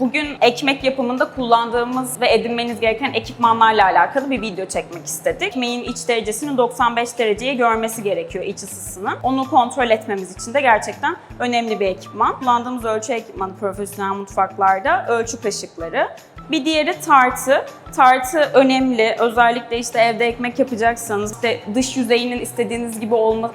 Bugün ekmek yapımında kullandığımız ve edinmeniz gereken ekipmanlarla alakalı bir video çekmek istedik. Ekmeğin iç derecesini 95 dereceye görmesi gerekiyor iç ısısını. Onu kontrol etmemiz için de gerçekten önemli bir ekipman. Kullandığımız ölçü ekipmanı profesyonel mutfaklarda ölçü kaşıkları. Bir diğeri tartı. Tartı önemli. Özellikle işte evde ekmek yapacaksanız işte dış yüzeyinin istediğiniz gibi olma...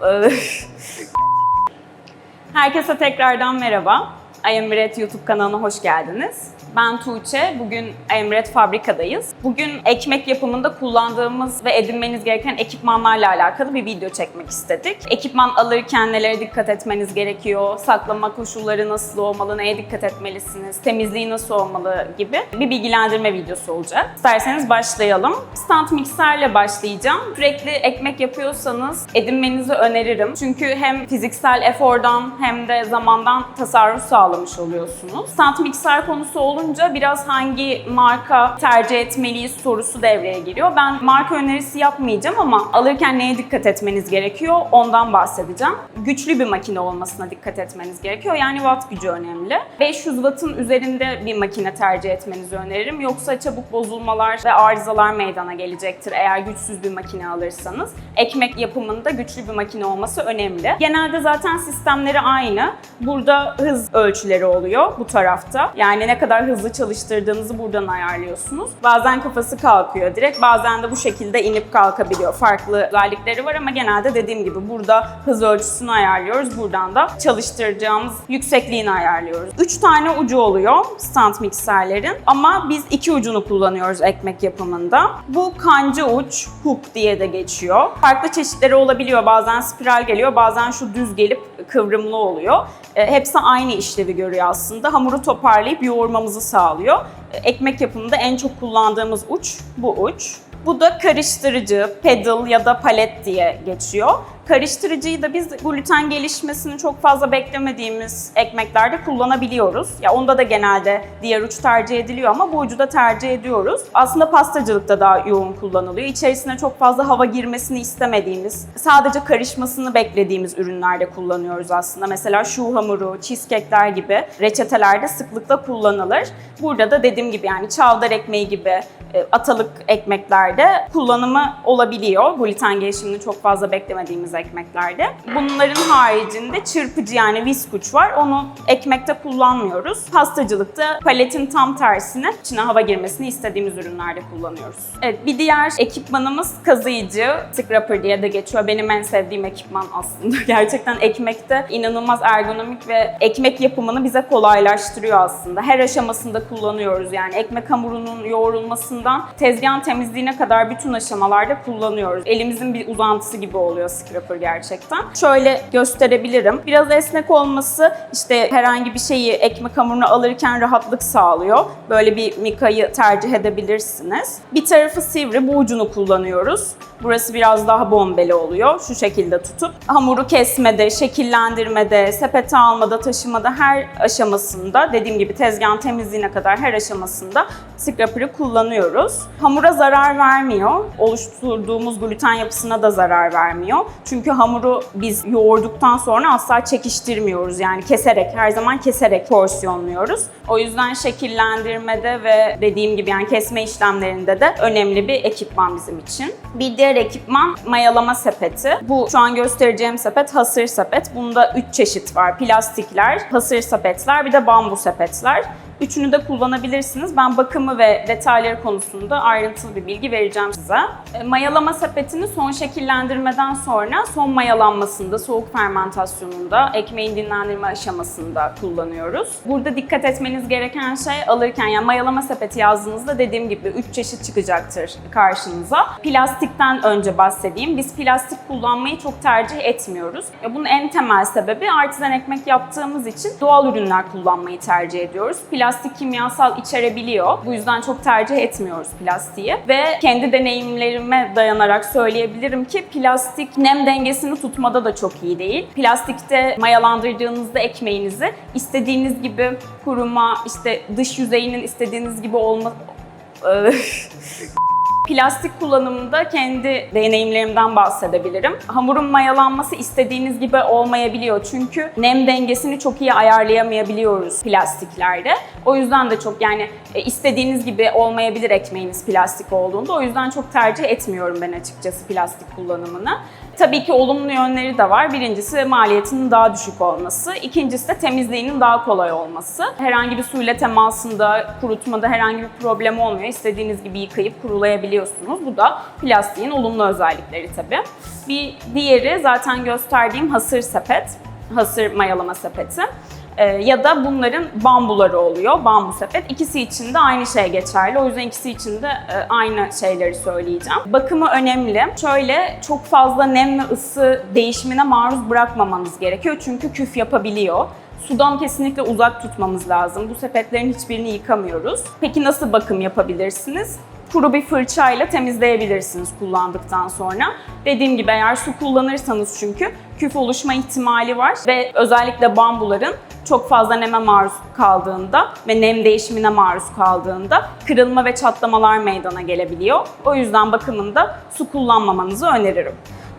Herkese tekrardan merhaba. I Am Red YouTube kanalına hoş geldiniz. Ben Tuğçe. Bugün I Am Red fabrikadayız. Bugün ekmek yapımında kullandığımız ve edinmeniz gereken ekipmanlarla alakalı bir video çekmek istedik. Ekipman alırken nelere dikkat etmeniz gerekiyor, saklama koşulları nasıl olmalı, neye dikkat etmelisiniz, temizliği nasıl olmalı gibi bir bilgilendirme videosu olacak. İsterseniz başlayalım. Stand mikserle başlayacağım. Sürekli ekmek yapıyorsanız edinmenizi öneririm. Çünkü hem fiziksel efordan hem de zamandan tasarruf sağlamış oluyorsunuz. Stand mikser konusu olunca biraz hangi marka tercih etmeliyiz sorusu devreye giriyor. Ben marka önerisi yapmayacağım ama alırken neye dikkat etmeniz gerekiyor ondan bahsedeceğim. Güçlü bir makine olmasına dikkat etmeniz gerekiyor. Yani watt gücü önemli. 500 wattın üzerinde bir makine tercih etmenizi öneririm. Yoksa çabuk bozulmalar ve arızalar meydana gelecektir eğer güçsüz bir makine alırsanız. Ekmek yapımında güçlü bir makine olması önemli. Genelde zaten sistemleri aynı. Burada hız ölçüleri oluyor bu tarafta. Yani ne kadar hızlı çalıştırdığınızı buradan ayarlıyorsunuz. Bazen kafası kalkıyor direkt, bazen de bu şekilde inip kalkabiliyor. Farklı özellikleri var ama genelde dediğim gibi burada hız ölçüsünü ayarlıyoruz. Buradan da çalıştıracağımız yüksekliğini ayarlıyoruz. 3 tane ucu oluyor stand mikserlerin ama biz iki ucunu kullanıyoruz ekmek yapımında. Bu kanca uç, hook diye de geçiyor. Farklı çeşitleri olabiliyor. Bazen spiral geliyor, bazen şu düz gelip kıvrımlı oluyor. E, hepsi aynı işlevi görüyor aslında. Hamuru toparlayıp yoğurmamızı sağlıyor. E, ekmek yapımında en çok kullandığımız uç bu uç. Bu da karıştırıcı, pedal ya da palet diye geçiyor. Karıştırıcıyı da biz gluten gelişmesini çok fazla beklemediğimiz ekmeklerde kullanabiliyoruz. Ya onda da genelde diğer uç tercih ediliyor ama bu ucu da tercih ediyoruz. Aslında pastacılıkta daha yoğun kullanılıyor. İçerisine çok fazla hava girmesini istemediğimiz, sadece karışmasını beklediğimiz ürünlerde kullanıyoruz aslında. Mesela şu hamuru, cheesecake'ler gibi reçetelerde sıklıkla kullanılır. Burada da dediğim gibi yani çavdar ekmeği gibi e, atalık ekmeklerde kullanımı olabiliyor. Gluten gelişimini çok fazla beklemediğimiz ekmeklerde. Bunların haricinde çırpıcı yani viskuç var. Onu ekmekte kullanmıyoruz. Pastacılıkta paletin tam tersine içine hava girmesini istediğimiz ürünlerde kullanıyoruz. Evet bir diğer ekipmanımız kazıyıcı. Scraper diye de geçiyor. Benim en sevdiğim ekipman aslında. Gerçekten ekmekte inanılmaz ergonomik ve ekmek yapımını bize kolaylaştırıyor aslında. Her aşamasında kullanıyoruz. Yani ekmek hamurunun yoğrulmasından tezgahın temizliğine kadar bütün aşamalarda kullanıyoruz. Elimizin bir uzantısı gibi oluyor scraper gerçekten. Şöyle gösterebilirim. Biraz esnek olması işte herhangi bir şeyi ekmek hamuruna alırken rahatlık sağlıyor. Böyle bir mikayı tercih edebilirsiniz. Bir tarafı sivri, bu ucunu kullanıyoruz. Burası biraz daha bombeli oluyor. Şu şekilde tutup hamuru kesmede, şekillendirmede, sepete almada, taşımada her aşamasında dediğim gibi tezgahın temizliğine kadar her aşamasında scraper'ı kullanıyoruz. Hamura zarar vermiyor. Oluşturduğumuz gluten yapısına da zarar vermiyor. Çünkü hamuru biz yoğurduktan sonra asla çekiştirmiyoruz. Yani keserek, her zaman keserek porsiyonluyoruz. O yüzden şekillendirmede ve dediğim gibi yani kesme işlemlerinde de önemli bir ekipman bizim için. Bir diğer ekipman mayalama sepeti. Bu şu an göstereceğim sepet hasır sepet. Bunda 3 çeşit var. Plastikler, hasır sepetler, bir de bambu sepetler. Üçünü de kullanabilirsiniz. Ben bakımı ve detayları konusunda ayrıntılı bir bilgi vereceğim size. E, Mayalama sepetini son şekillendirmeden sonra son mayalanmasında, soğuk fermentasyonunda, ekmeğin dinlendirme aşamasında kullanıyoruz. Burada dikkat etmeniz gereken şey alırken yani mayalama sepeti yazdığınızda dediğim gibi 3 çeşit çıkacaktır karşınıza. Plastikten önce bahsedeyim. Biz plastik kullanmayı çok tercih etmiyoruz. Bunun en temel sebebi artisan ekmek yaptığımız için doğal ürünler kullanmayı tercih ediyoruz. Plastik kimyasal içerebiliyor. Bu yüzden çok tercih etmiyoruz plastiği. Ve kendi deneyimlerime dayanarak söyleyebilirim ki plastik nem dengesini tutmada da çok iyi değil. Plastikte mayalandırdığınızda ekmeğinizi istediğiniz gibi kuruma, işte dış yüzeyinin istediğiniz gibi olma Plastik kullanımında kendi deneyimlerimden bahsedebilirim. Hamurun mayalanması istediğiniz gibi olmayabiliyor. Çünkü nem dengesini çok iyi ayarlayamayabiliyoruz plastiklerde. O yüzden de çok yani e, istediğiniz gibi olmayabilir ekmeğiniz plastik olduğunda. O yüzden çok tercih etmiyorum ben açıkçası plastik kullanımını. Tabii ki olumlu yönleri de var. Birincisi maliyetinin daha düşük olması. İkincisi de temizliğinin daha kolay olması. Herhangi bir suyla temasında, kurutmada herhangi bir problem olmuyor. İstediğiniz gibi yıkayıp kurulayabiliyorsunuz. Bu da plastiğin olumlu özellikleri tabii. Bir diğeri zaten gösterdiğim hasır sepet. Hasır mayalama sepeti. Ee, ya da bunların bambuları oluyor, bambu sepet. İkisi için de aynı şey geçerli. O yüzden ikisi için de e, aynı şeyleri söyleyeceğim. Bakımı önemli. Şöyle çok fazla nem ve ısı değişimine maruz bırakmamanız gerekiyor. Çünkü küf yapabiliyor. Sudan kesinlikle uzak tutmamız lazım. Bu sepetlerin hiçbirini yıkamıyoruz. Peki nasıl bakım yapabilirsiniz? Kuru bir fırçayla temizleyebilirsiniz kullandıktan sonra. Dediğim gibi eğer su kullanırsanız çünkü küf oluşma ihtimali var ve özellikle bambuların çok fazla neme maruz kaldığında ve nem değişimine maruz kaldığında kırılma ve çatlamalar meydana gelebiliyor. O yüzden bakımında su kullanmamanızı öneririm.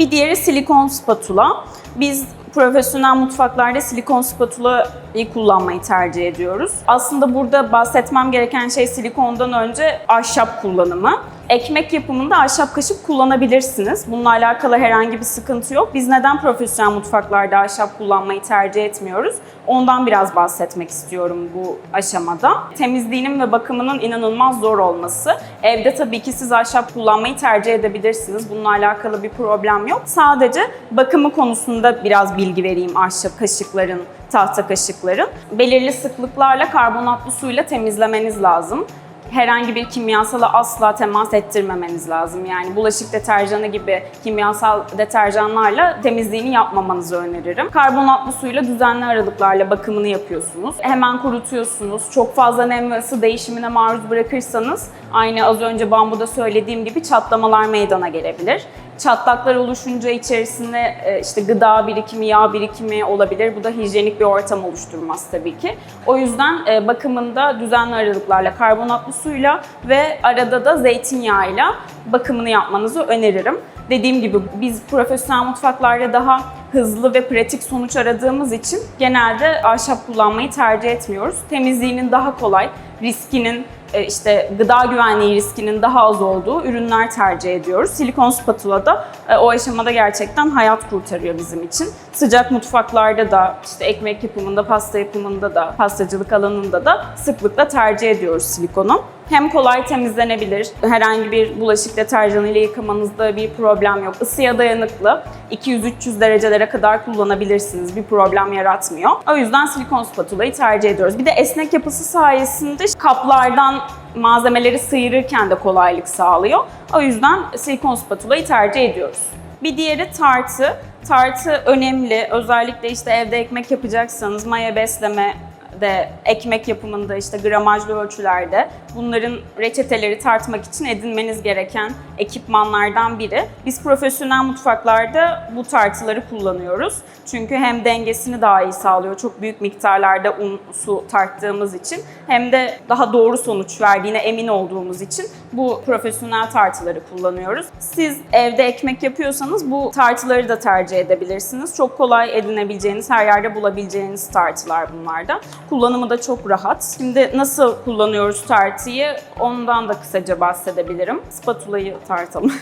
Bir diğeri silikon spatula. Biz profesyonel mutfaklarda silikon spatulayı kullanmayı tercih ediyoruz. Aslında burada bahsetmem gereken şey silikondan önce ahşap kullanımı. Ekmek yapımında ahşap kaşık kullanabilirsiniz. Bununla alakalı herhangi bir sıkıntı yok. Biz neden profesyonel mutfaklarda ahşap kullanmayı tercih etmiyoruz? Ondan biraz bahsetmek istiyorum bu aşamada. Temizliğinin ve bakımının inanılmaz zor olması. Evde tabii ki siz ahşap kullanmayı tercih edebilirsiniz. Bununla alakalı bir problem yok. Sadece bakımı konusunda biraz bilgi vereyim ahşap kaşıkların, tahta kaşıkların. Belirli sıklıklarla karbonatlı suyla temizlemeniz lazım herhangi bir kimyasala asla temas ettirmemeniz lazım. Yani bulaşık deterjanı gibi kimyasal deterjanlarla temizliğini yapmamanızı öneririm. Karbonatlı suyla düzenli aralıklarla bakımını yapıyorsunuz. Hemen kurutuyorsunuz. Çok fazla nem ve ısı değişimine maruz bırakırsanız aynı az önce bambuda söylediğim gibi çatlamalar meydana gelebilir. Çatlaklar oluşunca içerisinde e, işte gıda birikimi, yağ birikimi olabilir. Bu da hijyenik bir ortam oluşturmaz tabii ki. O yüzden e, bakımında düzenli aralıklarla karbonatlı suyla ve arada da zeytinyağıyla bakımını yapmanızı öneririm. Dediğim gibi biz profesyonel mutfaklarda daha hızlı ve pratik sonuç aradığımız için genelde ahşap kullanmayı tercih etmiyoruz. Temizliğinin daha kolay, riskinin e, işte gıda güvenliği riskinin daha az olduğu ürünler tercih ediyoruz. Silikon spatula da e, o aşamada gerçekten hayat kurtarıyor bizim için. Sıcak mutfaklarda da, işte ekmek yapımında, pasta yapımında da, pastacılık alanında da sıklıkla tercih ediyoruz silikonu. Hem kolay temizlenebilir, herhangi bir bulaşık deterjanı ile yıkamanızda bir problem yok. Isıya dayanıklı, 200-300 derecelere kadar kullanabilirsiniz. Bir problem yaratmıyor. O yüzden silikon spatulayı tercih ediyoruz. Bir de esnek yapısı sayesinde kaplardan malzemeleri sıyırırken de kolaylık sağlıyor. O yüzden silikon spatulayı tercih ediyoruz. Bir diğeri tartı. Tartı önemli. Özellikle işte evde ekmek yapacaksanız maya besleme de ekmek yapımında işte gramajlı ölçülerde bunların reçeteleri tartmak için edinmeniz gereken ekipmanlardan biri. Biz profesyonel mutfaklarda bu tartıları kullanıyoruz. Çünkü hem dengesini daha iyi sağlıyor çok büyük miktarlarda un, su tarttığımız için hem de daha doğru sonuç verdiğine emin olduğumuz için bu profesyonel tartıları kullanıyoruz. Siz evde ekmek yapıyorsanız bu tartıları da tercih edebilirsiniz. Çok kolay edinebileceğiniz, her yerde bulabileceğiniz tartılar bunlarda. Kullanımı da çok rahat. Şimdi nasıl kullanıyoruz tartıyı ondan da kısaca bahsedebilirim. Spatulayı tartalım.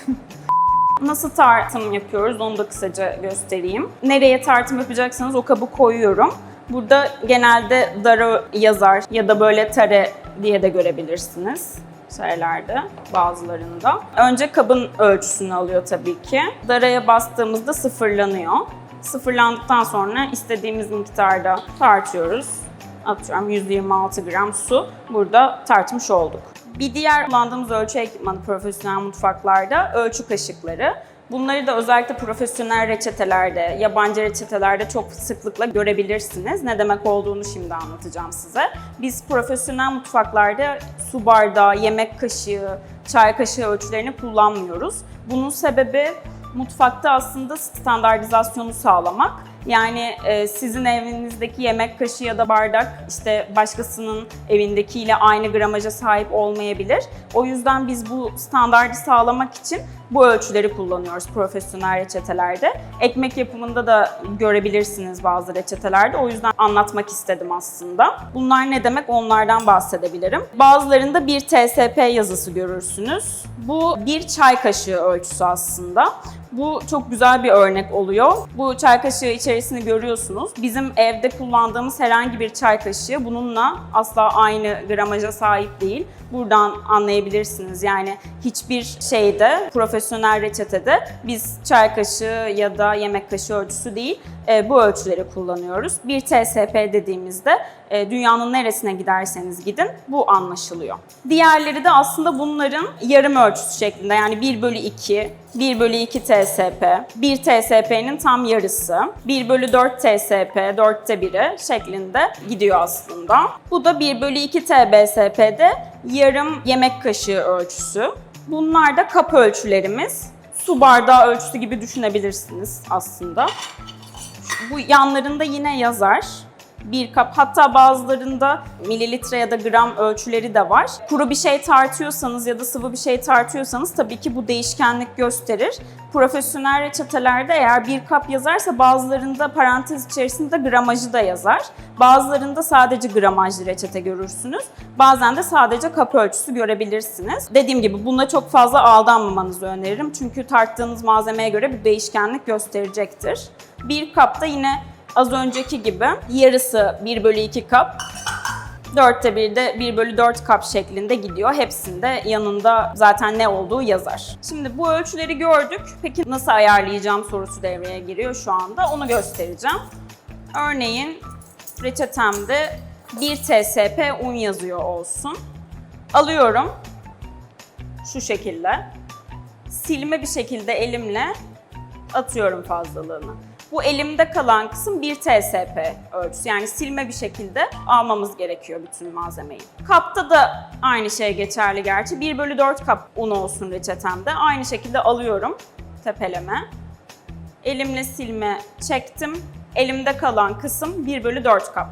Nasıl tartım yapıyoruz onu da kısaca göstereyim. Nereye tartım yapacaksanız o kabı koyuyorum. Burada genelde dara yazar ya da böyle tare diye de görebilirsiniz şeylerde bazılarında. Önce kabın ölçüsünü alıyor tabii ki. Daraya bastığımızda sıfırlanıyor. Sıfırlandıktan sonra istediğimiz miktarda tartıyoruz. Atıyorum 126 gram su. Burada tartmış olduk. Bir diğer kullandığımız ölçü ekipmanı profesyonel mutfaklarda ölçü kaşıkları. Bunları da özellikle profesyonel reçetelerde, yabancı reçetelerde çok sıklıkla görebilirsiniz. Ne demek olduğunu şimdi anlatacağım size. Biz profesyonel mutfaklarda su bardağı, yemek kaşığı, çay kaşığı ölçülerini kullanmıyoruz. Bunun sebebi mutfakta aslında standartizasyonu sağlamak. Yani e, sizin evinizdeki yemek kaşığı ya da bardak işte başkasının evindekiyle aynı gramaja sahip olmayabilir. O yüzden biz bu standardı sağlamak için bu ölçüleri kullanıyoruz profesyonel reçetelerde. Ekmek yapımında da görebilirsiniz bazı reçetelerde. O yüzden anlatmak istedim aslında. Bunlar ne demek onlardan bahsedebilirim. Bazılarında bir TSP yazısı görürsünüz. Bu bir çay kaşığı ölçüsü aslında. Bu çok güzel bir örnek oluyor. Bu çay kaşığı içerisini görüyorsunuz. Bizim evde kullandığımız herhangi bir çay kaşığı bununla asla aynı gramaja sahip değil. Buradan anlayabilirsiniz. Yani hiçbir şeyde, profesyonel reçetede biz çay kaşığı ya da yemek kaşığı ölçüsü değil, e, bu ölçüleri kullanıyoruz. Bir TSP dediğimizde e, dünyanın neresine giderseniz gidin bu anlaşılıyor. Diğerleri de aslında bunların yarım ölçüsü şeklinde yani 1 bölü 2, 1 bölü 2 TSP, 1 TSP'nin tam yarısı, 1 bölü 4 TSP, 4'te 1'i şeklinde gidiyor aslında. Bu da 1 bölü 2 TBSP'de yarım yemek kaşığı ölçüsü. Bunlar da kap ölçülerimiz. Su bardağı ölçüsü gibi düşünebilirsiniz aslında. Bu yanlarında yine yazar. Bir kap hatta bazılarında mililitre ya da gram ölçüleri de var. Kuru bir şey tartıyorsanız ya da sıvı bir şey tartıyorsanız tabii ki bu değişkenlik gösterir. Profesyonel reçetelerde eğer bir kap yazarsa bazılarında parantez içerisinde gramajı da yazar. Bazılarında sadece gramajlı reçete görürsünüz. Bazen de sadece kap ölçüsü görebilirsiniz. Dediğim gibi bunda çok fazla aldanmamanızı öneririm. Çünkü tarttığınız malzemeye göre bir değişkenlik gösterecektir. Bir kapta yine az önceki gibi yarısı 1 bölü 2 kap, Dörtte bir de 1 bölü 4 kap şeklinde gidiyor. Hepsinde yanında zaten ne olduğu yazar. Şimdi bu ölçüleri gördük. Peki nasıl ayarlayacağım sorusu devreye giriyor şu anda. Onu göstereceğim. Örneğin reçetemde 1 TSP un yazıyor olsun. Alıyorum. Şu şekilde. Silme bir şekilde elimle atıyorum fazlalığını. Bu elimde kalan kısım 1 TSP ölçüsü. Yani silme bir şekilde almamız gerekiyor bütün malzemeyi. Kapta da aynı şey geçerli gerçi. 1 bölü 4 kap un olsun reçetemde. Aynı şekilde alıyorum tepeleme. Elimle silme çektim. Elimde kalan kısım 1 bölü 4 kap.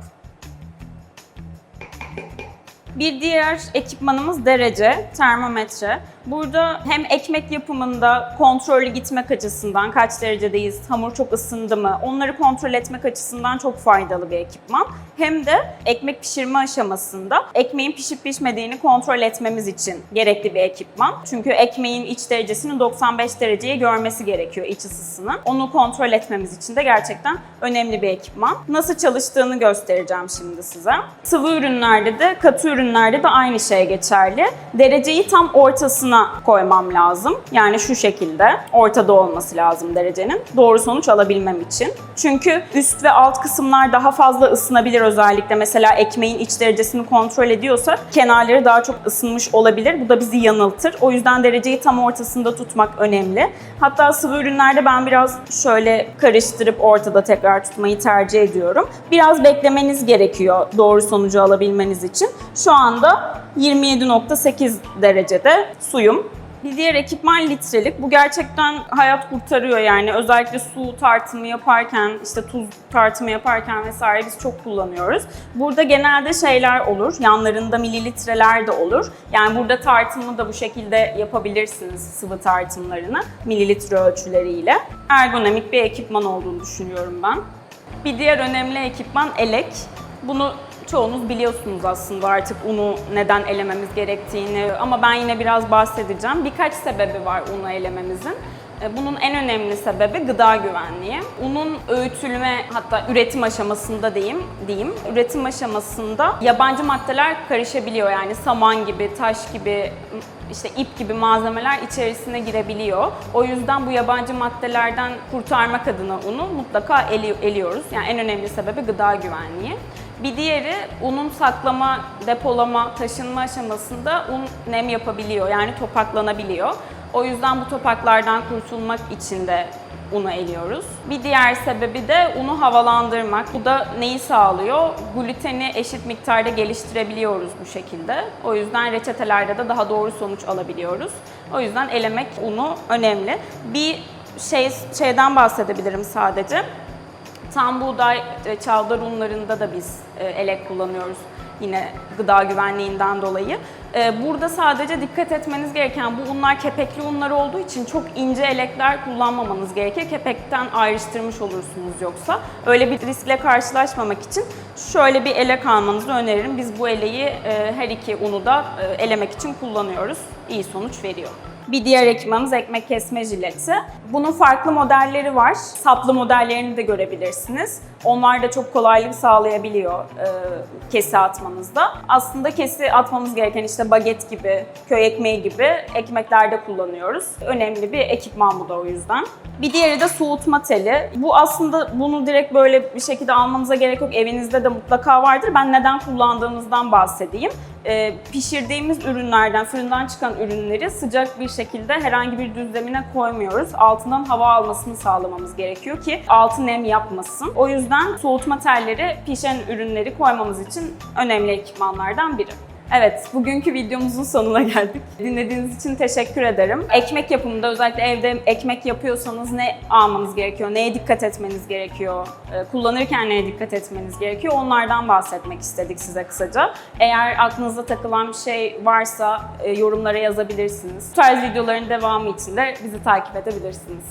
Bir diğer ekipmanımız derece, termometre. Burada hem ekmek yapımında kontrollü gitmek açısından kaç derecedeyiz, hamur çok ısındı mı onları kontrol etmek açısından çok faydalı bir ekipman. Hem de ekmek pişirme aşamasında ekmeğin pişip pişmediğini kontrol etmemiz için gerekli bir ekipman. Çünkü ekmeğin iç derecesini 95 dereceye görmesi gerekiyor iç ısısını. Onu kontrol etmemiz için de gerçekten önemli bir ekipman. Nasıl çalıştığını göstereceğim şimdi size. Sıvı ürünlerde de katı ürünlerde de aynı şey geçerli. Dereceyi tam ortasına koymam lazım. Yani şu şekilde ortada olması lazım derecenin. Doğru sonuç alabilmem için. Çünkü üst ve alt kısımlar daha fazla ısınabilir özellikle. Mesela ekmeğin iç derecesini kontrol ediyorsak kenarları daha çok ısınmış olabilir. Bu da bizi yanıltır. O yüzden dereceyi tam ortasında tutmak önemli. Hatta sıvı ürünlerde ben biraz şöyle karıştırıp ortada tekrar tutmayı tercih ediyorum. Biraz beklemeniz gerekiyor doğru sonucu alabilmeniz için. Şu anda 27.8 derecede suyum. Bir diğer ekipman litrelik. Bu gerçekten hayat kurtarıyor yani. Özellikle su tartımı yaparken, işte tuz tartımı yaparken vesaire biz çok kullanıyoruz. Burada genelde şeyler olur. Yanlarında mililitreler de olur. Yani burada tartımı da bu şekilde yapabilirsiniz sıvı tartımlarını mililitre ölçüleriyle. Ergonomik bir ekipman olduğunu düşünüyorum ben. Bir diğer önemli ekipman elek. Bunu çoğunuz biliyorsunuz aslında artık unu neden elememiz gerektiğini ama ben yine biraz bahsedeceğim. Birkaç sebebi var unu elememizin. E, Bunun en önemli sebebi gıda güvenliği. Unun öğütülme hatta üretim aşamasında diyeyim, diyeyim. Üretim aşamasında yabancı maddeler karışabiliyor. Yani saman gibi, taş gibi, işte ip gibi malzemeler içerisine girebiliyor. O yüzden bu yabancı maddelerden kurtarmak adına unu mutlaka eli- eliyoruz. Yani en önemli sebebi gıda güvenliği. Bir diğeri unun saklama, depolama, taşınma aşamasında un nem yapabiliyor. Yani topaklanabiliyor. O yüzden bu topaklardan kurtulmak için de unu eliyoruz. Bir diğer sebebi de unu havalandırmak. Bu da neyi sağlıyor? Gluteni eşit miktarda geliştirebiliyoruz bu şekilde. O yüzden reçetelerde de daha doğru sonuç alabiliyoruz. O yüzden elemek unu önemli. Bir şey şeyden bahsedebilirim sadece. Tam buğday ve çavdar unlarında da biz e, elek kullanıyoruz yine gıda güvenliğinden dolayı. E, Burada sadece dikkat etmeniz gereken bu unlar kepekli unlar olduğu için çok ince elekler kullanmamanız gerekir. Kepekten ayrıştırmış olursunuz yoksa. Öyle bir riskle karşılaşmamak için şöyle bir elek almanızı öneririm. Biz bu eleği e, her iki unu da e, elemek için kullanıyoruz. İyi sonuç veriyor. Bir diğer ekipmanımız ekmek kesme jileti. Bunun farklı modelleri var. Saplı modellerini de görebilirsiniz. Onlar da çok kolaylık sağlayabiliyor e, kesi atmanızda. Aslında kesi atmamız gereken işte baget gibi, köy ekmeği gibi ekmeklerde kullanıyoruz. Önemli bir ekipman bu da o yüzden. Bir diğeri de soğutma teli. Bu aslında bunu direkt böyle bir şekilde almanıza gerek yok. Evinizde de mutlaka vardır. Ben neden kullandığımızdan bahsedeyim. Ee, pişirdiğimiz ürünlerden, fırından çıkan ürünleri sıcak bir şekilde herhangi bir düzlemine koymuyoruz. Altından hava almasını sağlamamız gerekiyor ki altı nem yapmasın. O yüzden soğutma telleri pişen ürünleri koymamız için önemli ekipmanlardan biri. Evet, bugünkü videomuzun sonuna geldik. Dinlediğiniz için teşekkür ederim. Ekmek yapımında özellikle evde ekmek yapıyorsanız ne almanız gerekiyor, neye dikkat etmeniz gerekiyor, e, kullanırken neye dikkat etmeniz gerekiyor onlardan bahsetmek istedik size kısaca. Eğer aklınızda takılan bir şey varsa e, yorumlara yazabilirsiniz. Bu tarz videoların devamı için de bizi takip edebilirsiniz.